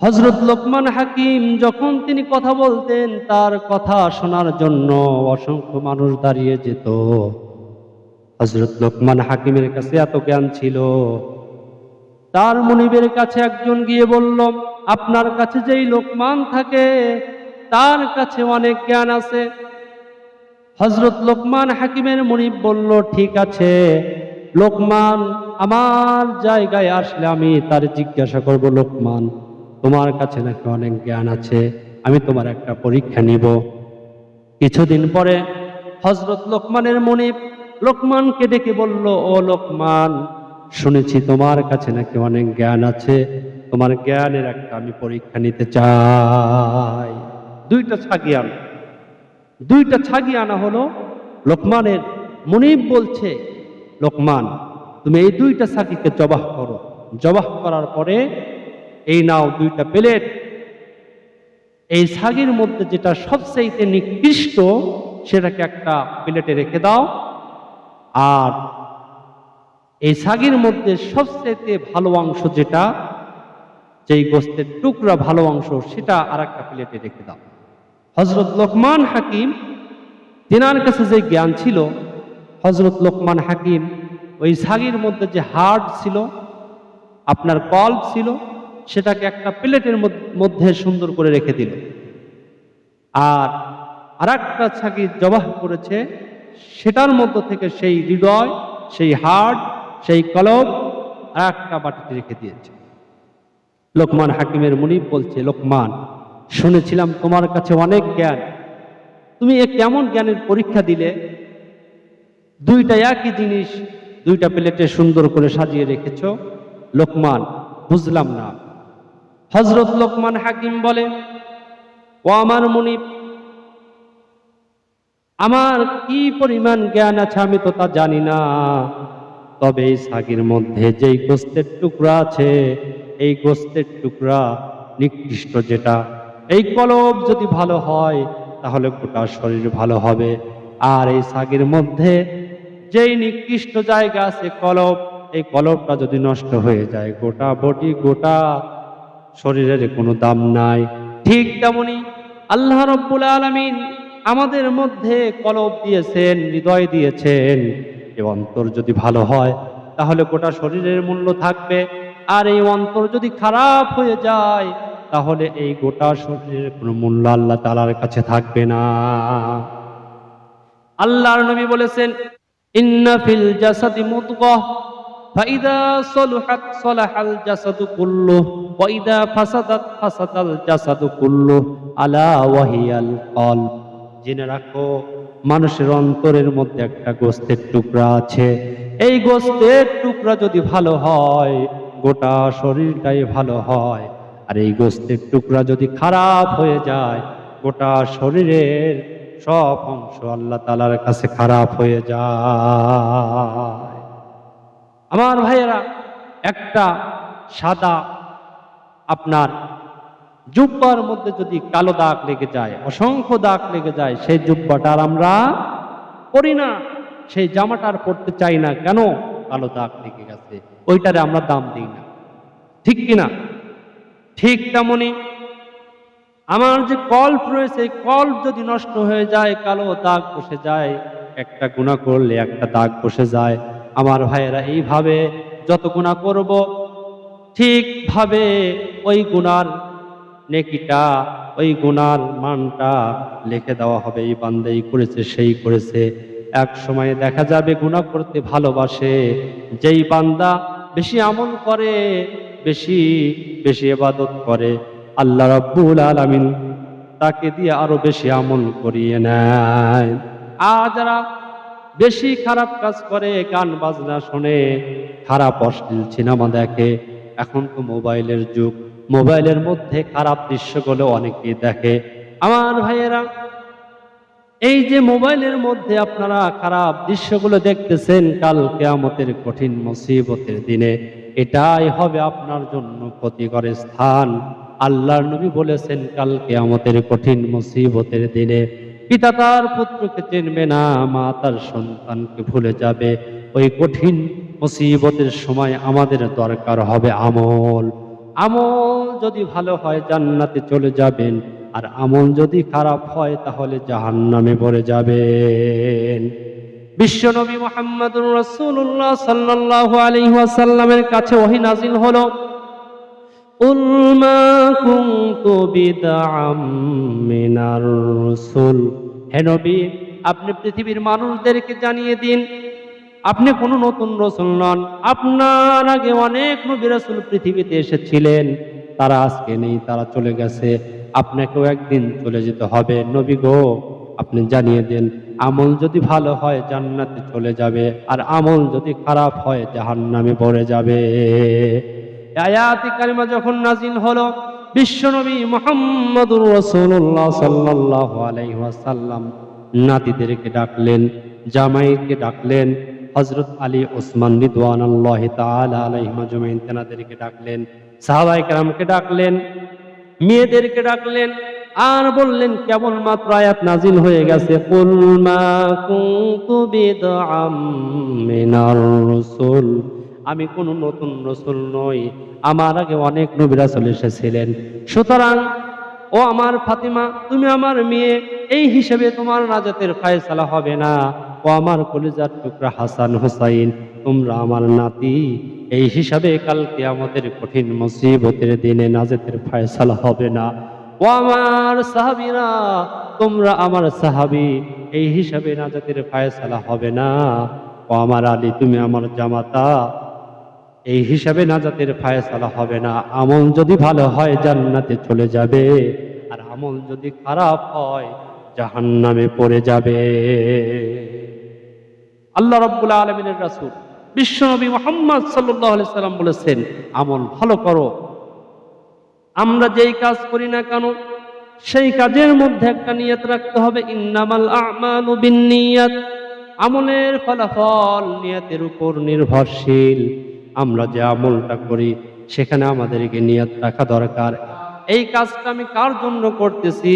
হজরত লোকমান হাকিম যখন তিনি কথা বলতেন, তার কথা শোনার জন্য অসংখ্য মানুষ দাঁড়িয়ে যেত। হজরত লোকমান হাকিমের কাছে এত জ্ঞান ছিল। তার মনিবের কাছে একজন গিয়ে বলল, আপনার কাছে যেই লোকমান থাকে, তার কাছে অনেক জ্ঞান আছে। হজরত লোকমান হাকিমের মনিব বলল, ঠিক আছে, লোকমান, আমার জায়গায় আসলে আমি তার জিজ্ঞাসা করব লোকমান। তোমার কাছে নাকি অনেক জ্ঞান আছে, আমি তোমার একটা পরীক্ষা নিব। কিছুদিন পরে হজরত লোকমানের মনিব লোকমানকে ডেকে বলল, ও লোকমান, শুনেছি তোমার কাছে নাকি অনেক জ্ঞান আছে, তোমার জ্ঞানের একটা আমি পরীক্ষা নিতে চাই। দুইটা ছাগি আনা। দুইটা ছাগি আনা হলো, লোকমানের মনিব বলছে, লোকমান, তুমি এই দুইটা ছাগিকে জবাহ করো। জবাহ করার পরে এই নাও দুইটা প্লেট। এই ছাগির মধ্যে যেটা সবচেয়ে নিকৃষ্ট, সেটাকে একটা প্লেটে রেখে দাও। আর এই ছাগির মধ্যে সবচেয়ে ভালো অংশ যেটা, যেই গোস্তের টুকরা ভালো অংশ, সেটা আর একটা প্লেটে রেখে দাও। হজরত লোকমান হাকিম, তেনার কাছে যে জ্ঞান ছিল হজরত লোকমান হাকিম, ওই ছাগির মধ্যে যে হাড় ছিল, আপনার কল্প ছিল সেটাকে একটা প্লেটের মধ্যে সুন্দর করে রেখে দিল। আর আর একটা ছাগি জবাহ করেছে, সেটার মধ্য থেকে সেই হৃদয়, সেই হাড়, সেই কলব আর একটা বাটিতে রেখে দিয়েছে। লোকমান হাকিমের মুনিব বলছে, লোকমান, শুনেছিলাম তোমার কাছে অনেক জ্ঞান। তুমি এ কেমন জ্ঞানের পরীক্ষা দিলে? দুইটা একই জিনিস দুইটা প্লেটে সুন্দর করে সাজিয়ে রেখেছ। লোকমান, বুঝলাম না। হজরত লোকমান হাকিম বলে, ও আমার মুনিব, আমার কি পরিমাণ জ্ঞান আছে আমি তো তা জানি না। তবে এই সাগির মধ্যে যেই গোস্তের টুকরা আছে, এই গোস্তের টুকরা নিকৃষ্ট যেটা। এই কলব যদি ভালো হয়, তাহলে গোটা শরীর ভালো হবে। আর এই সাগের মধ্যে যেই নিকৃষ্ট জায়গা আছে কলব, এই কলবটা যদি নষ্ট হয়ে যায়, গোটা বডি গোটা শরীরের কোনো দাম নাই। ঠিক তেমনি আল্লাহ রব্বুল আলমিন আমাদের মধ্যে কলব দিয়েছেন, হৃদয় দিয়েছেন। এ অন্তর যদি ভালো হয়, তাহলে গোটা শরীরের মূল্য থাকবে। আর এই অন্তর যদি খারাপ হয়ে যায়, তাহলে এই গোটা শরীরের কোনো মূল্য আল্লাহ তালার কাছে থাকবে না। আল্লাহর নবী বলেছেন, ইন্না ফিল জাসাদি মুদগাহ। ফাইদা সলুহাত সলাহাল জাসাদু কুল্লু, ওয়াইদা ফাসাদাত ফাসাদাল জাসাদু কুল্লু, আলা ওয়াহিয়াল কলব জেনে রাখো, মানুষের অন্তরের মধ্যে একটা গোস্তের টুকরা আছে। এই গোস্তের টুকরা যদি ভালো হয়, গোটা শরীরটাই ভালো হয়। আর এই গোস্তের টুকরা যদি খারাপ হয়ে যায়, গোটা শরীরের সব অংশ আল্লাহ তালার কাছে খারাপ হয়ে যায়। আমার ভাইয়েরা, একটা সাদা আপনার জুব্বার মধ্যে যদি কালো দাগ লেগে যায়, অসংখ্য দাগ লেগে যায়, সেই জুব্বাটা আর আমরা পরি না। সেই জামাটা আর পরতে চাই না। কেন? কালো দাগ লেগে গেছে। ওইটারে আমরা দাম দিই না। ঠিক কিনা? ঠিক তেমনি আমার যে কল্প রয়েছে কল্প যদি নষ্ট হয়ে যায়, কালো দাগ বসে যায়, একটা গুণা করলে একটা দাগ বসে যায়। আমার ভাইয়েরা, এইভাবে যত গুণা করব ঠিকভাবে ওই গুনার নেকিটা, ওই গুনার মানটা লিখে দেওয়া হবে। এই বান্দা এই করেছে, সেই করেছে। এক সময় দেখা যাবে গুনাহ করতে ভালোবাসে। যেই বান্দা বেশি আমল করে, বেশি বেশি এবাদত করে, আল্লাহ রাব্বুল আলামিন তাকে দিয়ে আরও বেশি আমল করিয়ে নেয়। আর যারা বেশি খারাপ কাজ করে, গান বাজনা শোনে, খারাপ অশ্লীল সিনেমা দেখে। এখন তো মোবাইলের যুগ। মোবাইলের মধ্যে খারাপ দৃশ্যগুলো অনেকেই দেখে। আমার ভাইয়েরা, এই যে মোবাইলের মধ্যে আপনারা খারাপ দৃশ্যগুলো দেখতেছেন কাল কেয়ামতের কঠিন মুসিবতের দিনে, এটাই হবে আপনার জন্য ক্ষতিকর স্থান। আল্লাহর নবী বলেছেন, কাল কেয়ামতের কঠিন মুসিবতের দিনে পিতা তার পুত্রকে চিনবে না, মা তার সন্তানকে ভুলে যাবে। ওই কঠিন মুসিবতের সময় আমাদের দরকার হবে আমল। আমল যদি ভালো হয়, জান্নাতে চলে যাবেন। আর আমল যদি খারাপ হয়, তাহলে জাহান্নামে পড়ে যাবেন। বিশ্বনবী মোহাম্মদুর রাসূলুল্লাহ সাল্লাল্লাহু আলাইহি ওয়াসাল্লামের কাছে ওহী নাজিল হলো قل ما كنت بدعا من الرسل হে নবী আপনি পৃথিবীর মানুষদেরকে জানিয়ে দিন আপনি কোনো নতুন রসুল নন আপনার আগে অনেক নবী রসুল পৃথিবীতে এসেছিলেন তারা আজকে নেই তারা চলে গেছে আপনাকেও একদিন চলে যেতে হবে নবী গো আপনি জানিয়ে দেন আমল যদি ভালো হয় জান্নাতে চলে যাবে আর আমল যদি খারাপ হয় জাহান্নামে পড়ে যাবে আয়াতি কারিমা যখন নাজিল হলো মোহাম্মদুর নাতিদেরকে ডাকলেন, জামাইকে ডাকলেন আলী ওসমান আজমাইন তেনাদেরকে ডাকলেন, সাহাবায়ে কেরামকে ডাকলেন, মেয়েদেরকে ডাকলেন, আর বললেন কেবল কেবলমাত্র আয়াত নাজিল হয়ে গেছে, কুল মা কুনতু বিদআম মিনার রাসূল। আমি কোনো নতুন রসুল নই। আমার আগে অনেক নবী রাসূল এসেছিলেন। সুতরাং, ও আমার ফাতিমা, তুমি আমার মেয়ে, এই হিসেবে তোমার নাজাতের ফায়সালা হবে না। ও আমার কলিজার টুকরা হাসান হুসাইন, তোমরা আমার নাতি। এই হিসাবে কালকে আমাদের কঠিন মুসিবতের দিনে নাজাতের ফায়সালা হবে না। ও আমার সাহাবিরা, তোমরা আমার সাহাবি, এই হিসাবে নাজাতের ফায়সালা হবে না। ও আমার আলী, তুমি আমার জামাতা। এই হিসাবে নাজাতের ফায়সালা হবে না। আমল যদি ভালো হয়, জান্নাতে চলে যাবে। আর আমল যদি খারাপ হয়, জাহান্নামে পড়ে যাবে। আল্লাহ রাব্বুল আলামিনের রাসূল বিশ্বনবী মুহাম্মদ সাল্লাম বলেছেন, আমল ভালো করো। আমরা যেই কাজ করি না কেন, সেই কাজের মধ্যে একটা নিয়ত রাখতে হবে। ইন্নামাল আমালু আমলের ফলাফল নিয়তের উপর নির্ভরশীল। আমরা যে আমলটা করি, সেখানে আমাদেরকে নিয়ত রাখা দরকার। এই কাজটা আমি কার জন্য করতেছি?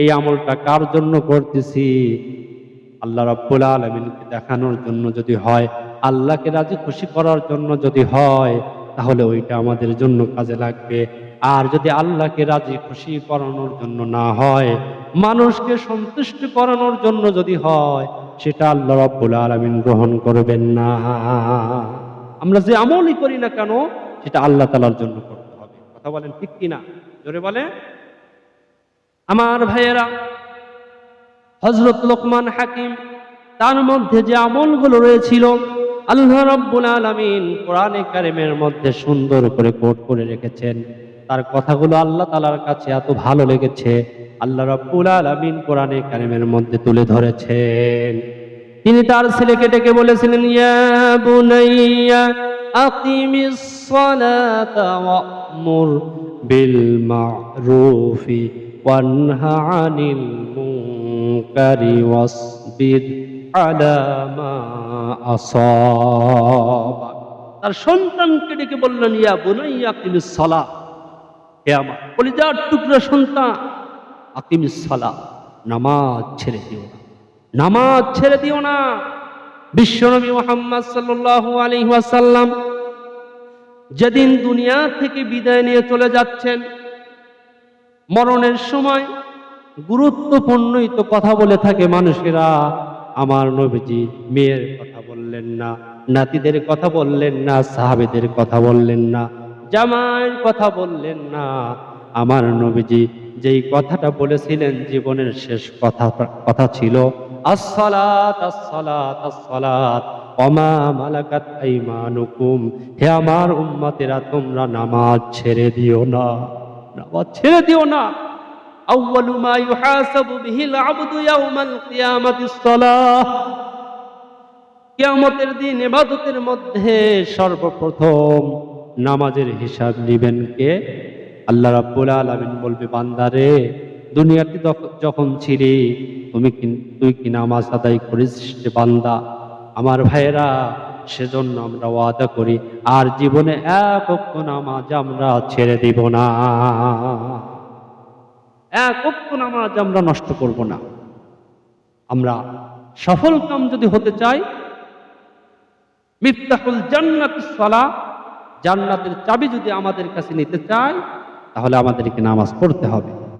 এই আমলটা কার জন্য করতেছি? আল্লাহ রাব্বুল আলামিনকে দেখানোর জন্য যদি হয়, আল্লাহকে রাজি খুশি করার জন্য যদি হয়, তাহলে ওইটা আমাদের জন্য কাজে লাগবে। আর যদি আল্লাহকে রাজি খুশি করানোর জন্য না হয়, মানুষকে সন্তুষ্ট করানোর জন্য যদি হয়, সেটা আল্লাহ রাব্বুল আলামিন গ্রহণ করবেন না। আমরা যে আমলই করি না কেন, সেটা আল্লাহ তালার জন্য করতে হবে। কথা বলেন ঠিক কিনা? জোরে বলে। আমার ভাইয়েরা হজরত লোকমান হাকিম, তার মধ্যে যে আমলগুলো রয়েছিল, আল্লাহ রব্বুল আলমিন কোরআনে কারিমের মধ্যে সুন্দর করে কোট করে রেখেছেন। তার কথাগুলো আল্লাহ তালার কাছে এত ভালো লেগেছে, আল্লাহ রব্বুল আলমিন কোরআনে কারিমের মধ্যে তুলে ধরেছেন। তিনি তার ছেলেকে ডেকে বলেছিলেন, ইয়া বিল তার সন্তানকে ডেকে বললেন, ইয়া বুনাইয়া আকিমিস সালাত হে আমার কলিজার টুকরা সন্তান আকিমিস সালাত নামাজ ছেড়ে দিও না। নামাজ ছেড়ে দিও না। বিশ্বনবী মোহাম্মদ সাল্লাল্লাহু আলাইহি ওয়াসাল্লাম যেদিন দুনিয়া থেকে বিদায় নিয়ে চলে যাচ্ছেন, মরণের সময় গুরুত্বপূর্ণই তো কথা বলে থাকে মানুষেরা, আমার নবীজি মেয়ের কথা বললেন না, নাতিদের কথা বললেন না, সাহাবেদের কথা বললেন না, জামাইয়ের কথা বললেন না। আমার নবীজি যেই কথাটা বলেছিলেন, জীবনের শেষ কথা কথা ছিল আসসালাত আসসালাত আসসালাত। অমা মালাকাত আইমানুকুম। হে আমার উম্মতেরা, তোমরা নামাজ ছেড়ে দিও না। নামাজ ছেড়ে দিও না। আউয়ালু মা ইউহাসাবু বিহিল আবদু ইয়াউমাল কিয়ামাতিস সালাহ। কিয়ামতের দিন ইবাদতের মধ্যে সর্বপ্রথম নামাজের হিসাব নিবেন কে? আল্লাহ রাব্বুল আলামিন বলবে, বান্দারে দুনিয়াতে যখন ছিলি, তুমি তুই কি নামাজ আদায় করিস বান্দা? আমার ভাইয়েরা, সেজন্য আমরা ওয়াদা করি, আর জীবনে এক অক্ষ নামাজ আমরা ছেড়ে দিব না। এক অক্ষ নামাজ আমরা নষ্ট করব না। আমরা সফল কাম যদি হতে চাই মিফতাহুল জান্নাত সালা, জান্নাতের চাবি যদি আমাদের কাছে নিতে চাই তাহলে আমাদেরকে নামাজ পড়তে হবে।